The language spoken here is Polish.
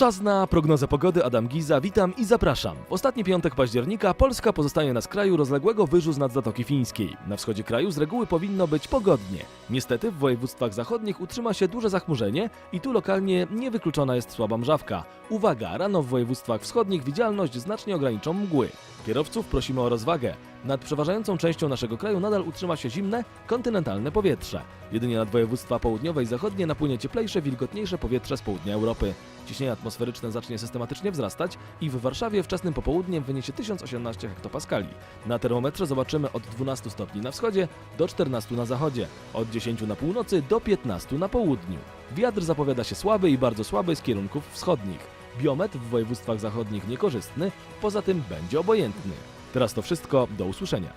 Czas na prognozę pogody. Adam Giza, witam i zapraszam. W ostatni piątek października Polska pozostaje na skraju rozległego wyżu z nad Zatoki Fińskiej. Na wschodzie kraju z reguły powinno być pogodnie. Niestety w województwach zachodnich utrzyma się duże zachmurzenie i tu lokalnie niewykluczona jest słaba mrzawka. Uwaga, rano w województwach wschodnich widzialność znacznie ograniczą mgły. Kierowców prosimy o rozwagę. Nad przeważającą częścią naszego kraju nadal utrzyma się zimne, kontynentalne powietrze. Jedynie nad województwa południowe i zachodnie napłynie cieplejsze, wilgotniejsze powietrze z południa Europy ciśnienie atmosferyczne zacznie systematycznie wzrastać i w Warszawie wczesnym popołudniem wyniesie 1018 hektopaskali. Na termometrze zobaczymy od 12 stopni na wschodzie do 14 na zachodzie, od 10 na północy do 15 na południu. Wiatr zapowiada się słaby i bardzo słaby z kierunków wschodnich. Biometr w województwach zachodnich niekorzystny, poza tym będzie obojętny. Teraz to wszystko, do usłyszenia.